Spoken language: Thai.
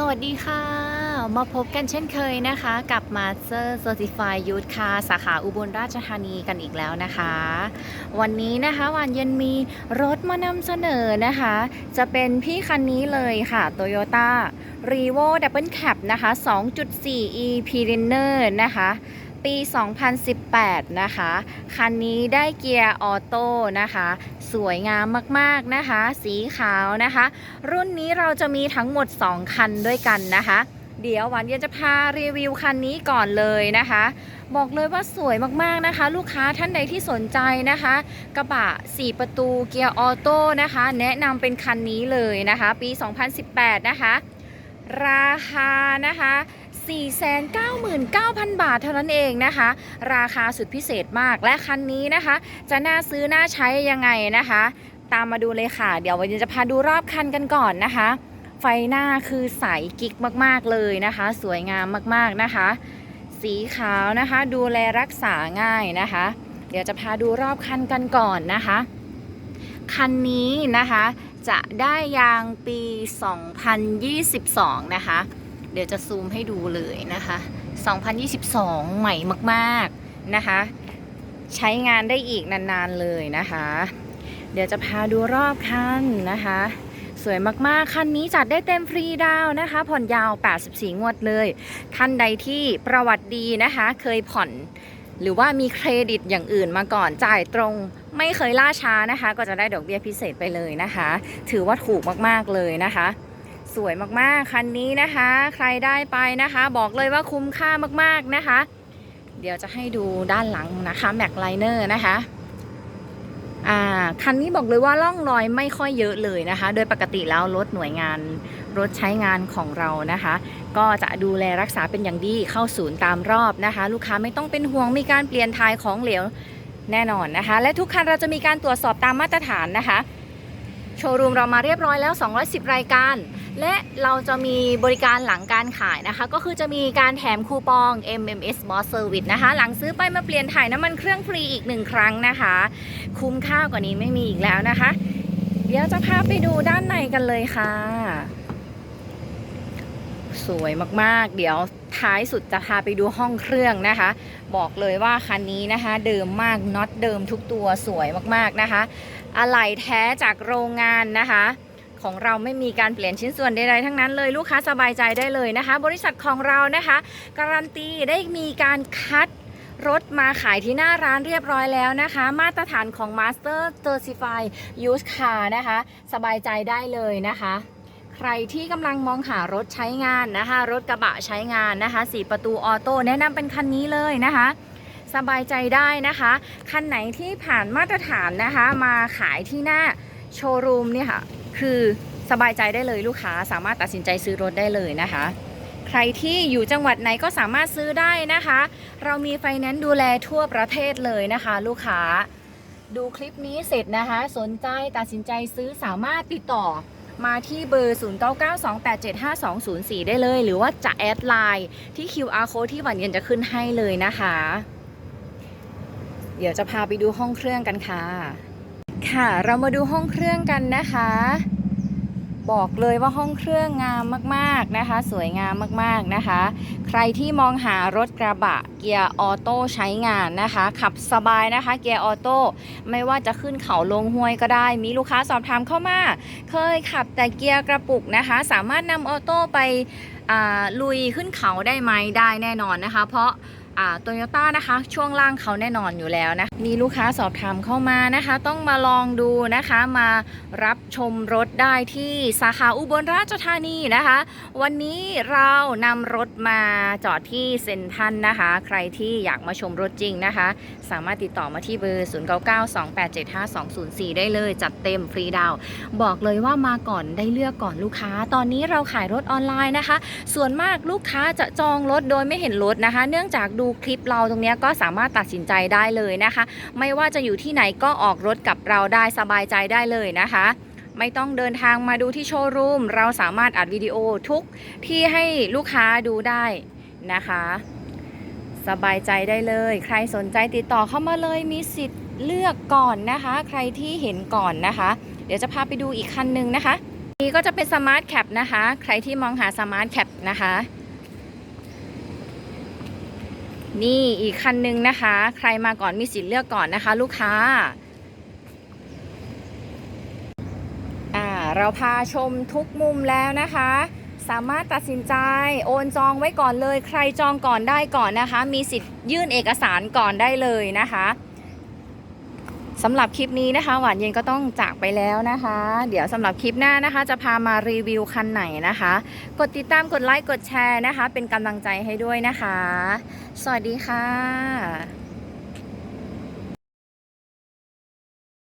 สวัสดีค่ะ มาพบกันเช่นเคยนะคะ กับ Master Certified Youth Car สาขาอุบลราชธานีกันอีกแล้วนะคะ วันนี้นะคะวันเย็นมีรถมานำเสนอนะคะ จะเป็นพี่คันนี้เลยค่ะ Toyota Revo Double Cab นะคะ 2.4 e p r e n e r นะคะ ปี 2018 นะคะ คันนี้ได้เกียร์ออโต้นะคะ สวยงามมากๆนะคะ สีขาวนะคะ รุ่นนี้เราจะมีทั้งหมด 2 คันด้วยกันนะคะ เดี๋ยวหวานเย็นจะพารีวิวคันนี้ก่อนเลยนะคะ บอกเลยว่าสวยมากๆนะคะ ลูกค้าท่านใดที่สนใจนะคะ กระบะ 4 ประตูเกียร์ออโต้นะคะ แนะนำเป็นคันนี้เลยนะคะ ปี 2018 นะคะ ราคานะคะ 499,000 บาทเท่านั้นเองนะคะ ราคาสุดพิเศษมากและคันนี้นะคะ จะน่าซื้อน่าใช้ยังไงนะคะ ตามมาดูเลยค่ะ เดี๋ยววันนี้จะพาดูรอบคันกันก่อนนะคะ ไฟหน้าคือใสกิ๊กมากๆเลยนะคะ สวยงามมากๆนะคะ สีขาวนะคะดูแลรักษาง่ายนะคะ เดี๋ยวจะพาดูรอบคันกันก่อนนะคะ คันนี้นะคะจะได้ยางปี 2022 นะคะ เดี๋ยวจะซูมให้ดูเลยนะคะ 2022 ใหม่มากๆนะคะ ใช้งานได้อีกนานๆเลยนะคะ เดี๋ยวจะพาดูรอบคันนะคะ สวยมากๆ คันนี้จัดได้เต็มฟรีดาวนะคะ ผ่อนยาว 84 งวดเลย ท่านใดที่ประวัติดีนะคะ เคยผ่อนหรือว่ามีเครดิตอย่างอื่นมาก่อนจ่ายตรงไม่เคยล่าช้านะคะ ก็จะได้ดอกเบี้ยพิเศษไปเลยนะคะ ถือว่าถูกมากๆเลยนะคะ สวยมากๆ คันนี้นะคะ ใครได้ไปนะคะ บอกเลยว่าคุ้มค่ามากๆนะคะ เดี๋ยวจะให้ดูด้านหลังนะคะแม็กไลเนอร์นะคะอ่าคันนี้บอกเลยว่าล่องรอยไม่ค่อยเยอะเลยนะคะ โดยปกติแล้วรถหน่วยงานรถใช้งานของเรานะคะ ก็จะดูแลรักษาเป็นอย่างดีเข้าศูนย์ตามรอบนะคะ ลูกค้าไม่ต้องเป็นห่วงมีการเปลี่ยนทายของเหลวแน่นอนนะคะ และทุกคันเราจะมีการตรวจสอบตามมาตรฐานนะคะ โชว์รูมเรามาเรียบร้อยแล้ว 210 รายการ และเราจะมีบริการหลังการขายนะคะ ก็คือจะมีการแถมคูปอง MMS Boss Service นะคะ หลังซื้อไปมาเปลี่ยนถ่ายน้ำมันเครื่องฟรีอีกหนึ่งครั้งนะคะ คุ้มค่ากว่านี้ไม่มีอีกแล้วนะคะ เดี๋ยวจะพาไปดูด้านในกันเลยค่ะ สวยมากๆ เดี๋ยวท้ายสุดจะพาไปดูห้องเครื่องนะคะ บอกเลยว่าคันนี้นะคะ เดิมมากน็อตเดิมทุกตัวสวยมากๆนะคะ อะไหล่แท้จากโรงงานนะคะ ของเราไม่มีการเปลี่ยนชิ้นส่วนใดๆทั้งนั้นเลยลูกค้าสบายใจได้เลยนะคะ บริษัทของเรานะคะ การันตีได้มีการคัดรถมาขายที่หน้าร้านเรียบร้อยแล้วนะคะ มาตรฐานของ Master Certified Used Car นะคะ สบายใจได้เลยนะคะ ใครที่กำลังมองหารถใช้งานนะคะ รถกระบะใช้งานนะคะสีประตูออโต้แนะนำเป็นคันนี้เลยนะคะ สบายใจได้นะคะ คันไหนที่ผ่านมาตรฐานนะคะ มาขายที่หน้าโชว์รูมเนี่ยค่ะ คือสบายใจได้เลยลูกค้าสามารถตัดสินใจซื้อรถได้เลยนะคะ ใครที่อยู่จังหวัดไหนก็สามารถซื้อได้นะคะ เรามีไฟแนนซ์ดูแลทั่วประเทศเลยนะคะ ลูกค้า ดูคลิปนี้เสร็จนะคะ สนใจตัดสินใจซื้อสามารถติดต่อมาที่เบอร์ 0992875204 ได้เลย หรือว่าจะแอดไลน์ที่ QR code ที่หวันเย็นจะขึ้นให้เลยนะคะ เดี๋ยวจะพาไปดูห้องเครื่องกันค่ะ ค่ะเรามาดูห้องเครื่องกันนะคะ บอกเลยว่าห้องเครื่องงามมากๆนะคะ สวยงามมากๆนะคะ ใครที่มองหารถกระบะเกียร์ออโต้ใช้งานนะคะ ขับสบายนะคะ เกียร์ออโต้ไม่ว่าจะขึ้นเขาลงห้วยก็ได้ มีลูกค้าสอบถามเข้ามา เคยขับแต่เกียร์กระปุกนะคะ สามารถนำออโต้ไปลุยขึ้นเขาได้ไหมได้แน่นอนนะคะ เพราะ โตโยต้านะคะ ช่วงล่างเขาแน่นอนอยู่แล้วนะ มีลูกค้าสอบถามเข้ามานะคะ ต้องมาลองดูนะคะ มารับชมรถได้ที่สาขาอุบลราชธานีนะคะ วันนี้เรานำรถมาจอดที่เซ็นทรัลนะคะ ใครที่อยากมาชมรถจริงนะคะ สามารถติดต่อมาที่เบอร์ 0992875204 ได้เลย จัดเต็มฟรีดาว บอกเลยว่ามาก่อนได้เลือกก่อนลูกค้า ตอนนี้เราขายรถออนไลน์นะคะ ส่วนมากลูกค้าจะจองรถโดยไม่เห็นรถนะคะ เนื่องจากดูคลิปเราตรงนี้ก็สามารถตัดสินใจได้เลยนะคะ ไม่ว่าจะอยู่ที่ไหนก็ออกรถกับเราได้สบายใจได้เลยนะคะ ไม่ต้องเดินทางมาดูที่โชว์รูมเราสามารถอัดวิดีโอทุกที่ให้ลูกค้าดูได้นะคะ สบายใจได้เลย ใครสนใจติดต่อเข้ามาเลยมีสิทธิ์เลือกก่อนนะคะ ใครที่เห็นก่อนนะคะ เดี๋ยวจะพาไปดูอีกคันหนึ่งนะคะ นี่ก็จะเป็นสมาร์ทแคปนะคะ ใครที่มองหาสมาร์ทแคปนะคะ นี่อีกคันหนึงนะคะ ใครมาก่อนมีสิทธิ์เลือกก่อนนะคะ ลูกค้าเราพาชมทุกมุมแล้วนะคะ สามารถตัดสินใจโอนจองไว้ก่อนเลย ใครจองก่อนได้ก่อนนะคะ มีสิทธิ์ยื่นเอกสารก่อนได้เลยนะคะ สำหรับคลิปนี้นะคะ หวานเย็นก็ต้องจากไปแล้วนะคะ เดี๋ยวสำหรับคลิปหน้านะคะ จะพามารีวิวคันไหนนะคะ กดติดตามกดไลค์กดแชร์นะคะ เป็นกำลังใจให้ด้วยนะคะ สวัสดีค่ะ